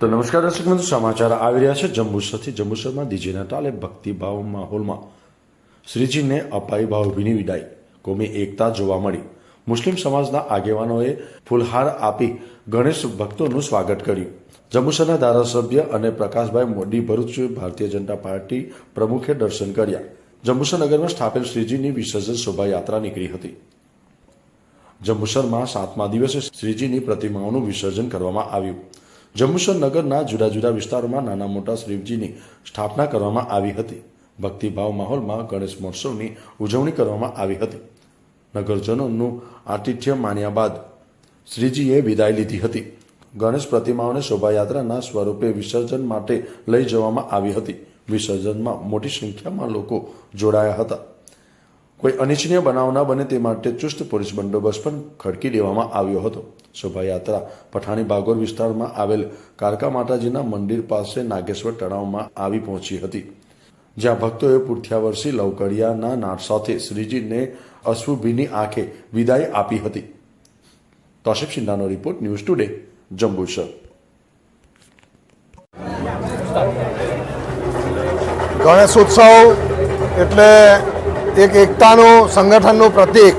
તો નમસ્કાર દર્શક મિત્રો, સમાચાર આવી રહ્યા છે જંબુસરથી. જંબુસરમાં ડીજેના તાલે ભક્તિભાવ માહોલમાં. શ્રીજીને અપાઈ ભાવભીની વિદાય. કોમી એકતા જોવા મળી. મુસ્લિમ સમાજના આગેવાનોએ ફૂલહાર આપી ગણેશ ભક્તોનું સ્વાગત કર્યું. જંબુસરના ધારાસભ્ય અને પ્રકાશભાઈ મોદી ભરૂચ ભારતીય જનતા પાર્ટી પ્રમુખે દર્શન કર્યા. જંબુસરનગરમાં સ્થાપેલ શ્રીજીની વિસર્જન શોભાયાત્રા નીકળી હતી. જંબુસરમાં સાતમા દિવસે શ્રીજીની પ્રતિમાઓનું વિસર્જન કરવામાં આવ્યું. જંબુસર નગરના જુદા જુદા વિસ્તારોમાં નાના મોટા શ્રીજીની સ્થાપના કરવામાં આવી હતી. ભક્તિભાવ માહોલમાં ગણેશ મહોત્સવની ઉજવણી કરવામાં આવી હતી. નગરજનોનું આતિથ્ય માન્યા બાદ શ્રીજીએ વિદાય લીધી હતી. ગણેશ પ્રતિમાઓને શોભાયાત્રાના સ્વરૂપે વિસર્જન માટે લઈ જવામાં આવી હતી. વિસર્જનમાં મોટી સંખ્યામાં લોકો જોડાયા હતા. કોઈ અનિચ્છનીય બનાવ ન બને તે માટે ચુસ્ત પોલીસ બંદોબસ્ત પણ ખડકી દેવામાં આવ્યો હતો. શોભાયાત્રા. પઠાણી બાગોર વિસ્તારમાં આવેલ કારકા માતાજીના મંદિર પાસે નાગેશ્વર તળાવમાં આવી પહોંચી હતી. જ્યાં ભક્તોએ પુરથ્યાવર્ષી લવકડિયાના સાથે શ્રીજીને અશ્રુભીની આંખે વિદાય આપી હતી. Toshif સિંધાનો report news today, Jambusar. Ganesh Utsav એટલે એક એકતાનું સંગઠનનું પ્રતીક.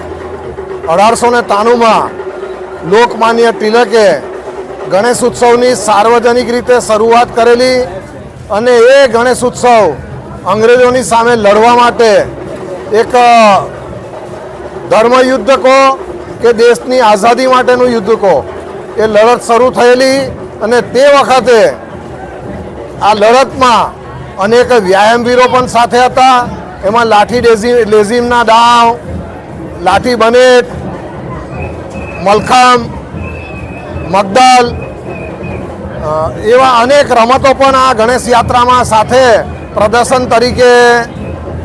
અઢારસો ને ત્રાણુંમાં લોકમાન્ય તિલકે ગણેશ ઉત્સવની સાર્વજનિક રીતે શરૂઆત કરેલી અને એ ગણેશ ઉત્સવ અંગ્રેજોની સામે લડવા માટે એક ધર્મયુદ્ધ કહો કે દેશની આઝાદી માટેનું યુદ્ધ કહો એ લડત શરૂ થયેલી અને તે વખતે આ લડતમાં અનેક વ્યાયામવીરો પણ સાથે હતા. એમાં લાઠી ડેઝી, લેઝીમના દાવ, લાઠી બનેટ મલખામ, મગદલ એવા અનેક રમતો પણ આ ગણેશ યાત્રામાં સાથે પ્રદર્શન તરીકે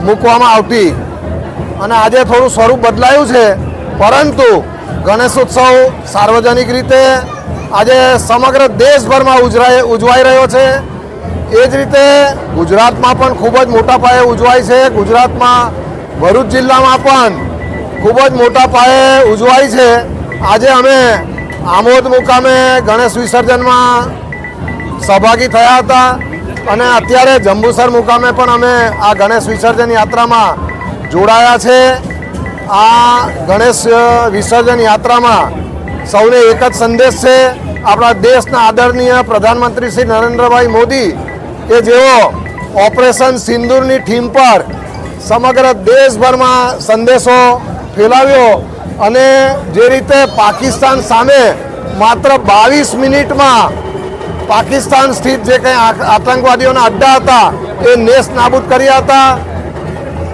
મૂકવામાં આવતી. અને આજે થોડું સ્વરૂપ બદલાયું છે, પરંતુ ગણેશ ઉત્સવ સાર્વજનિક રીતે આજે સમગ્ર દેશભરમાં ઉજરાય ઉજવાઈ રહ્યો છે. એ જ રીતે ગુજરાતમાં પણ ખૂબ જ મોટા પાયે ઉજવાય છે. ગુજરાતમાં ભરૂચ જિલ્લામાં પણ ખૂબ જ મોટા પાયે ઉજવાય છે. આજે અમે આમોદ મુકામે ગણેશ વિસર્જનમાં સહભાગી થયા હતા અને અત્યારે જંબુસર મુકામે પણ અમે આ ગણેશ વિસર્જન યાત્રામાં જોડાયા છે. આ ગણેશ વિસર્જન યાત્રામાં સૌને એક જ સંદેશ છે. આપણા દેશના આદરણીય પ્રધાનમંત્રી શ્રી નરેન્દ્રભાઈ મોદી કે જેઓ ઓપરેશન સિંદૂરની થીમ પર સમગ્ર દેશભરમાં સંદેશો ફેલાવ્યો અને જે રીતે પાકિસ્તાન સામે માત્ર બાવીસ મિનિટમાં પાકિસ્તાન સ્થિત જે કંઈ આતંકવાદીઓના અડ્ડા હતા, એ નેસ નાબૂદ કર્યા હતા.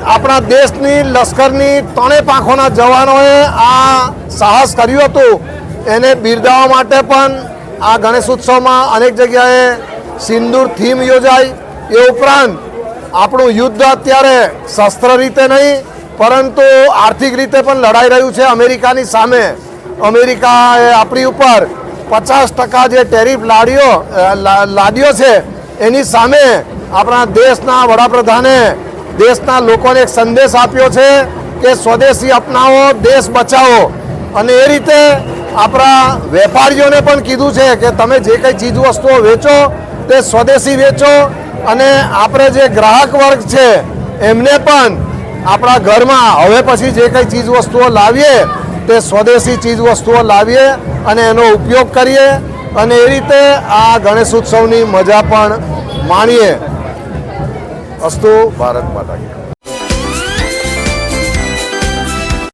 આપણા દેશની લશ્કરની ત્રણેય પાંખોના જવાનોએ આ સાહસ કર્યું હતું. એને બિરદાવવા માટે પણ આ ગણેશ ઉત્સવમાં અનેક જગ્યાએ સિંદૂર થીમ યોજાઈ. એ ઉપરાંત આપણું યુદ્ધ અત્યારે શસ્ત્ર રીતે નહીં પરંતુ આર્થિક રીતે પણ લડાઈ રહ્યું છે અમેરિકાની સામે. અમેરિકાએ આપણી ઉપર પચાસ ટકા જે ટેરિફ લાડ્યો લાદ્યો છે, એની સામે આપણા દેશના વડાપ્રધાને દેશના લોકોને એક સંદેશ આપ્યો છે કે સ્વદેશી અપનાવો, દેશ બચાવો. અને એ રીતે આપણા વેપારીઓને પણ કીધું છે કે તમે જે કંઈ ચીજ વસ્તુઓ વેચો તે સ્વદેશી વેચો. અને આપણે જે ગ્રાહક વર્ગ છે, એમને પણ આપણા ઘરમાં હવે પછી જે કંઈ ચીજવસ્તુઓ લાવીએ, તે સ્વદેશી ચીજવસ્તુઓ લાવીએ અને એનો ઉપયોગ કરીએ અને એ રીતે આ ગણેશ ઉત્સવની મજા પણ માણીએ અસ્તુ ભારત માતા.